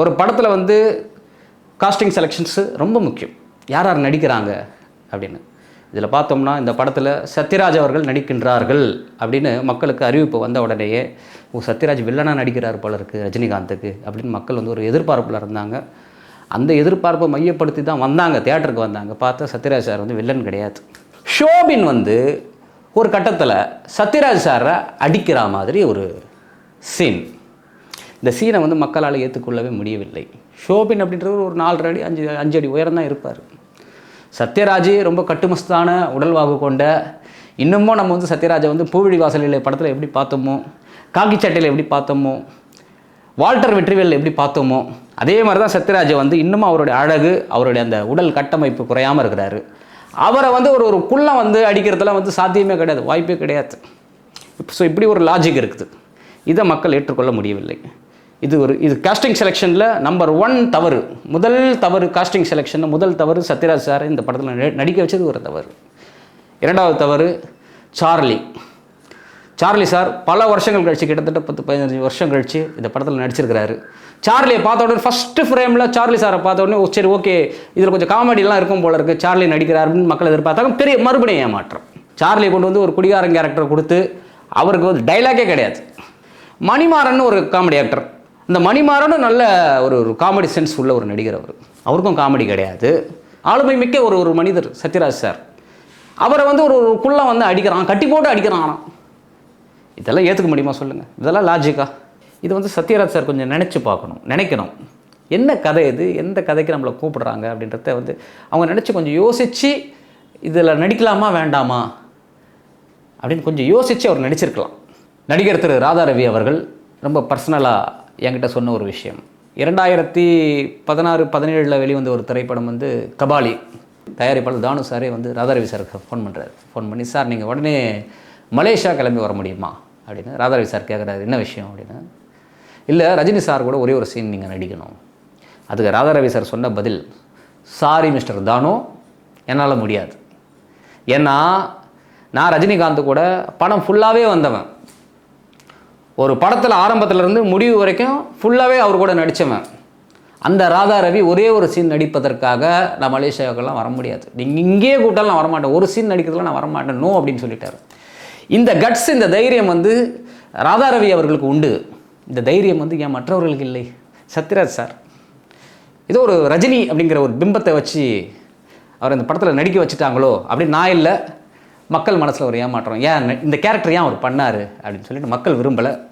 ஒரு படத்தில் வந்து காஸ்டிங் செலெக்ஷன்ஸு ரொம்ப முக்கியம். யார் யார் நடிக்கிறாங்க அப்படின்னு. இதில் பார்த்தோம்னா இந்த படத்தில் சத்யராஜ் அவர்கள் நடிக்கின்றார்கள் அப்படின்னு மக்களுக்கு அறிவிப்பு வந்த உடனேயே ஓ சத்யராஜ் வில்லனாக நடிக்கிறார் போல இருக்குது ரஜினிகாந்துக்கு அப்படின்னு மக்கள் வந்து ஒரு எதிர்பார்ப்பில் இருந்தாங்க. அந்த எதிர்பார்ப்பை மையப்படுத்தி தான் வந்தாங்க தேட்டருக்கு வந்தாங்க. பார்த்தா சத்யராஜ் சார் வந்து வில்லன் கிடையாது. ஷோபின் வந்து ஒரு கட்டத்தில் சத்யராஜ் சாரை அடிக்கிற மாதிரி ஒரு சீன் இந்த சீனை வந்து மக்களால் ஏற்றுக்கொள்ளவே முடியவில்லை. ஷோபின் அப்படின்றவர் ஒரு நாலரை அடி அஞ்சு அஞ்சு அடி உயரம் தான் இருப்பார். சத்யராஜ் ரொம்ப கட்டுமஸ்தான உடல்வாகு கொண்ட இன்னமும் நம்ம வந்து சத்யராஜை வந்து பூவிழி வாசலில் படத்தில் எப்படி பார்த்தோமோ காக்கி சட்டையில் எப்படி பார்த்தோமோ வால்டர் வெற்றிவேல் எப்படி பார்த்தோமோ அதே மாதிரி தான் சத்யராஜை வந்து இன்னமும் அவருடைய அழகு அவருடைய அந்த உடல் கட்டமைப்பு குறையாமல் இருக்கிறாரு. அவரை வந்து ஒரு ஒரு குள்ளம் வந்து அடிக்கிறதுலாம் வந்து சாத்தியமே கிடையாது வாய்ப்பே கிடையாது. ஸோ இப்படி ஒரு லாஜிக் இருக்குது. இதை மக்கள் ஏற்றுக்கொள்ள முடியவில்லை. இது ஒரு இது காஸ்டிங் செலெக்ஷனில் நம்பர் ஒன் தவறு. முதல் தவறு காஸ்டிங் செலெக்ஷனில் முதல் தவறு சத்யராஜ் சார் இந்த படத்தில் நடிக்க வச்சது ஒரு தவறு. இரண்டாவது தவறு சார்லி. சார்லி சார் பல வருஷங்கள் கழிச்சு கிட்டத்தட்ட பத்து பதினஞ்சு வருஷம் கழிச்சு இந்த படத்தில் நடிச்சிருக்கிறாரு. சார்லியை பார்த்த உடனே ஃபஸ்ட்டு ஃப்ரேமில் சார்லி சாரை பார்த்த உடனே சரி ஓகே இதில் கொஞ்சம் காமெடிலாம் இருக்கும் போல இருக்குது சார்லி நடிக்கிறாருன்னு மக்கள் எதிர்பார்த்தாங்க பெரிய மறுபடியும் ஏமாற்றம். சார்லியை கொண்டு வந்து ஒரு குடிகாரன் கேரக்டர் கொடுத்து அவருக்கு வந்து டைலாகே கிடையாது. மணிமாறன் ஒரு காமெடி ஆக்டர் இந்த மணிமாறனும் நல்ல ஒரு ஒரு காமெடி சென்ஸ் உள்ள ஒரு நடிகர் அவர். அவருக்கும் காமெடி கிடையாது. ஆளுமை மிக்க ஒரு ஒரு மனிதர் சத்யராஜ் சார் அவரை வந்து ஒரு ஒரு குள்ளம் வந்து அடிக்கிறான் கட்டி போட்டு அடிக்கிறான் ஆனால் இதெல்லாம் ஏற்றுக்க முடியுமா சொல்லுங்கள் இதெல்லாம் லாஜிக்கா இது வந்து சத்யராஜ் சார் கொஞ்சம் நினச்சி பார்க்கணும் நினைக்கணும். என்ன கதை இது? எந்த கதைக்கு நம்மளை கூப்பிடுறாங்க அப்படின்றத வந்து அவங்க நினச்சி கொஞ்சம் யோசித்து இதில் நடிக்கலாமா வேண்டாமா? அப்படின்னு கொஞ்சம் யோசித்து அவர் நடிச்சிருக்கலாம். நடிகர் திரு ராதாரவி அவர்கள் ரொம்ப பர்சனலாக என்கிட்ட சொன்ன ஒரு விஷயம். இரண்டாயிரத்தி பதினாறு பதினேழில் வெளிவந்த ஒரு திரைப்படம் வந்து கபாலி. தயாரிப்பாளர் தானு சாரே வந்து ராதாரவி சாருக்கு ஃபோன் பண்ணுறாரு ஃபோன் பண்ணி சார் நீங்கள் உடனே மலேசியா கிளம்பி வர முடியுமா? அப்படின்னு ராதாரவி சார் கேட்குறாரு என்ன விஷயம்? அப்படின்னு. இல்லை ரஜினி சார் கூட ஒரே ஒரு சீன் நீங்கள் நடிக்கணும். அதுக்கு ராதாரவி சார் சொன்ன பதில் சாரி மிஸ்டர் தானு என்னால் முடியாது. ஏன்னா நான் ரஜினிகாந்த் கூட படம் ஃபுல்லாகவே வந்தவன். ஒரு படத்தில் ஆரம்பத்துலேருந்து முடிவு வரைக்கும் ஃபுல்லாகவே அவர் கூட நடித்தவன் அந்த ராதா ரவி ஒரே ஒரு சீன் நடிப்பதற்காக நான் மலேசியாவுக்கெல்லாம் வர முடியாது. நீங்கள் இங்கேயே கூட்டாலும் நான் வரமாட்டேன். ஒரு சீன் நடிக்கிறதுல நான் வரமாட்டேன். நோ அப்படின்னு சொல்லிட்டார். இந்த கட்ஸ் இந்த தைரியம் வந்து ராதா ரவி அவர்களுக்கு உண்டு. இந்த தைரியம் வந்து ஏன் மற்றவர்களுக்கு இல்லை? சத்யராஜ் சார். ஏதோ ஒரு ரஜினி அப்படிங்கிற ஒரு பிம்பத்தை வச்சு அவர் இந்த படத்தில் நடிக்க வச்சுட்டாங்களோ அப்படின்னு நான் இல்லை. மக்கள் மனசில் ஒரு ஏமாற்றம். ஏன் இந்த கேரக்டர் ஏன் அவர் பண்ணார்? அப்படின்னு சொல்லிட்டு மக்கள் விரும்பலை.